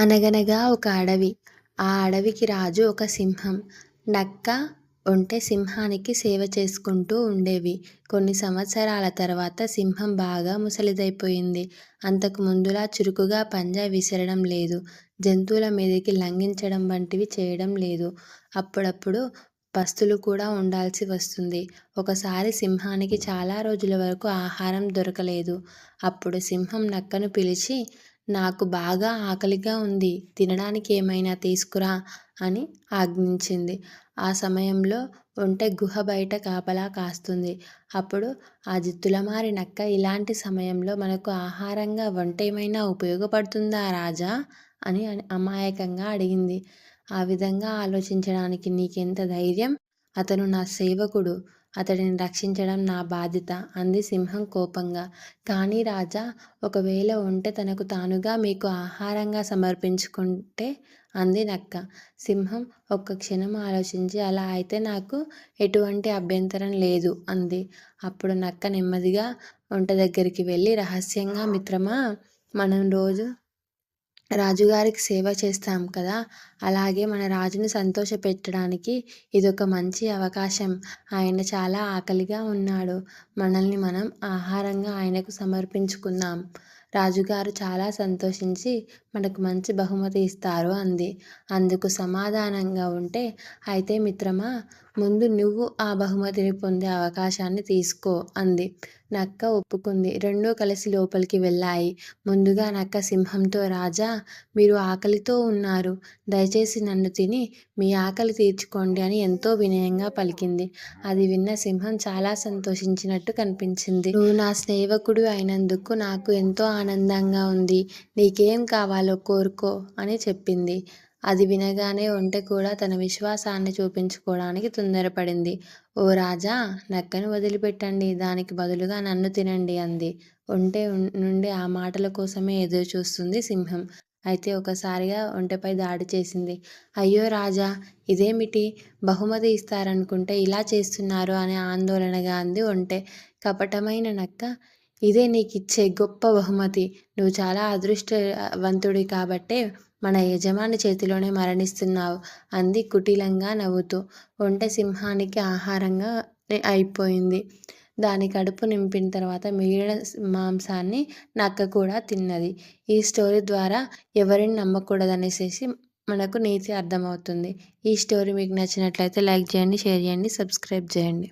అనగనగా ఒక అడవి. ఆ అడవికి రాజు ఒక సింహం, నక్క, ఒంటె సింహానికి సేవ చేసుకుంటూ ఉండేవి. కొన్ని సంవత్సరాల తర్వాత సింహం బాగా ముసలిదైపోయింది. అంతకు ముందులా చురుకుగా పంజా విసరడం లేదు. జంతువుల మీదకి లంఘించడం వంటివి చేయడం లేదు. అప్పుడప్పుడు పస్తులు కూడా ఉండాల్సి వస్తుంది. ఒకసారి సింహానికి చాలా రోజుల వరకు ఆహారం దొరకలేదు. అప్పుడు సింహం నక్కను పిలిచి నాకు బాగా ఆకలిగా ఉంది. తినడానికి ఏమైనా తీసుకురా అని ఆజ్ఞించింది. ఆ సమయంలో ఒంటె గుహ బయట కాపలా కాస్తుంది. అప్పుడు ఆ జిత్తులమారి నక్క ఇలాంటి సమయంలో మనకు ఆహారంగా వంట ఏమైనా ఉపయోగపడుతుందా రాజా? అని అమాయకంగా అడిగింది. ఆ విధంగా ఆలోచించడానికి నీకెంత ధైర్యం? అతను నా సేవకుడు. అతడిని రక్షించడం నా బాధ్యత అంది సింహం కోపంగా. కానీ రాజా! ఒకవేళ ఉంటే తనకు తానుగా మీకు ఆహారంగా సమర్పించుకుంటే అంది నక్క. సింహం ఒక్క క్షణం ఆలోచించి అలా అయితే నాకు ఎటువంటి అభ్యంతరం లేదు అంది. అప్పుడు నక్క నెమ్మదిగా వంట దగ్గరికి వెళ్ళి రహస్యంగా మిత్రమా! మనం రోజు రాజుగారికి సేవ చేస్తాం కదా! అలాగే మన రాజుని సంతోషపెట్టడానికి ఇదొక మంచి అవకాశం. ఆయన చాలా ఆకలిగా ఉన్నాడు. మనల్ని మనం ఆహారంగా ఆయనకు సమర్పించుకుందాం. రాజుగారు చాలా సంతోషించి మనకు మంచి బహుమతి ఇస్తారు అంది. అందుకు సమాధానంగా ఉంటే అయితే మిత్రమా! ముందు నువ్వు ఆ బహుమతిని పొందే అవకాశాన్ని తీసుకో అంది. నక్క ఒప్పుకుంది. రెండూ కలిసి లోపలికి వెళ్ళాయి. ముందుగా నక్క సింహంతో రాజా! మీరు ఆకలితో ఉన్నారు. దయచేసి నన్ను తిని మీ ఆకలి తీర్చుకోండి అని ఎంతో వినయంగా పలికింది. అది విన్న సింహం చాలా సంతోషించినట్టు కనిపించింది. నువ్వు నా స్నేహకుడు అయినందుకు నాకు ఎంతో ఆనందంగా ఉంది. నీకేం కావాలో కోరుకో అని చెప్పింది. అది వినగానే ఒంటె కూడా తన విశ్వాసాన్ని చూపించుకోవడానికి తొందరపడింది. ఓ రాజా! నక్కను వదిలిపెట్టండి. దానికి బదులుగా నన్ను తినండి అంది. ఒంటె నుండి ఆ మాటల కోసమే ఎదురుచూస్తోంది సింహం. అయితే ఒకసారిగా ఒంటెపై దాడి చేసింది. అయ్యో రాజా! ఇదేమిటి? బహుమతి ఇస్తారనుకుంటే ఇలా చేస్తున్నారు అనే ఆందోళనగా అంది ఒంటె. కపటమైన నక్క ఇదే నీకు ఇచ్చే గొప్ప బహుమతి. నువ్వు చాలా అదృష్టవంతుడి కాబట్టే మన యజమాని చేతిలోనే మరణిస్తున్నావు అంది కుటిలంగా నవ్వుతూ. ఒంటె సింహానికి ఆహారంగా అయిపోయింది. దాని కడుపు నింపిన తర్వాత మిగిలిన మాంసాన్ని నక్క కూడా తిన్నది. ఈ స్టోరీ ద్వారా ఎవరిని నమ్మకూడదనేసేసి మనకు నీతి అర్థమవుతుంది. ఈ స్టోరీ మీకు నచ్చినట్లయితే లైక్ చేయండి, షేర్ చేయండి, సబ్స్క్రైబ్ చేయండి.